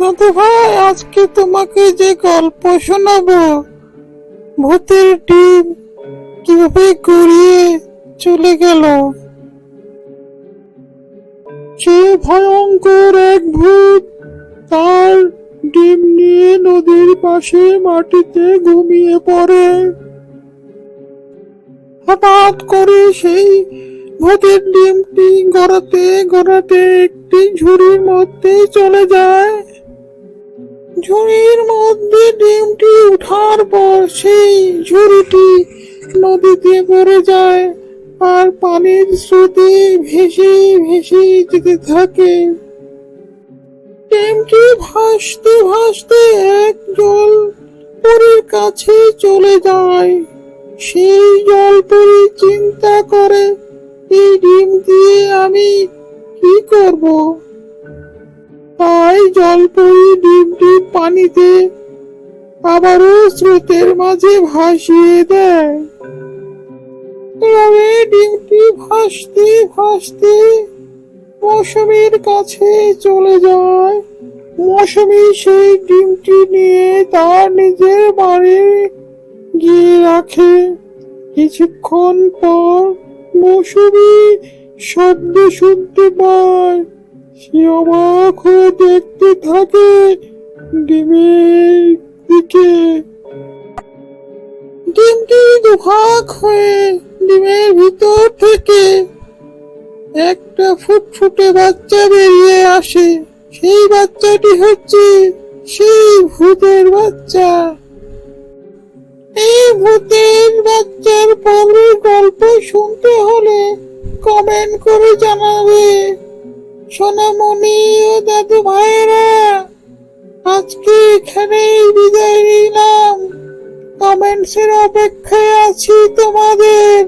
দাদু ভাই, আজকে তোমাকে যে গল্প শোনাবো, ভূতের ডিম কীভাবে গড়িয়ে চলে গেল? সে ভয়ঙ্কর এক ভূত তার ডিম নিয়ে নদীর পাশে মাটিতে ঘুমিয়ে পড়ে। হঠাৎ করে সেই ভূতের ডিমটি গড়াতে গড়াতে একটি ঝুড়ির মধ্যে চলে যায়। ঝুড়ির মধ্যে ডিমটি উঠার পর সেই ঝুড়িটি নদীতে পড়ে যায় আর পানির স্রোতে ভেসে ভেসে যেতে থাকে। ডিমটি ভাসতে ভাসতে এক জল পরীর কাছে চলে যায়। সেই জল জলপরি চিন্তা করে, এই ডিম দিয়ে আমি কি করব? তাই জলপরি ডিমটি পানিতে, আবারও স্রোতের মাঝে ভাসিয়ে দেয়। এভাবে ডিমটি ভাসতে ভাসতে মৌসুমীর কাছে চলে যায়। মৌসুমী সেই ডিমটি নিয়ে তার নিজের বাড়ি গিয়ে রাখে। কিছুক্ষণ পর মৌসুমী শব্দ শুনতে পায় সে অবাক হয়ে দেখতে থাকে ডিমের দিকে। ডিমটি দুভাগ হয়ে ডিমের ভিতর থেকে একটা ফুটফুটে বাচ্চা বেরিয়ে আসে। সেই বাচ্চাটি হচ্ছে সেই ভূতের বাচ্চা। এই ভূতের বাচ্চার পরের গল্প শুনতে হলে কমেন্ট করে জানাবে। সোনামণি ও দাদু ভাইয়েরা আজকে এখানেই বিদায় নিলাম। কমেন্টসের অপেক্ষায় আছি তোমাদের।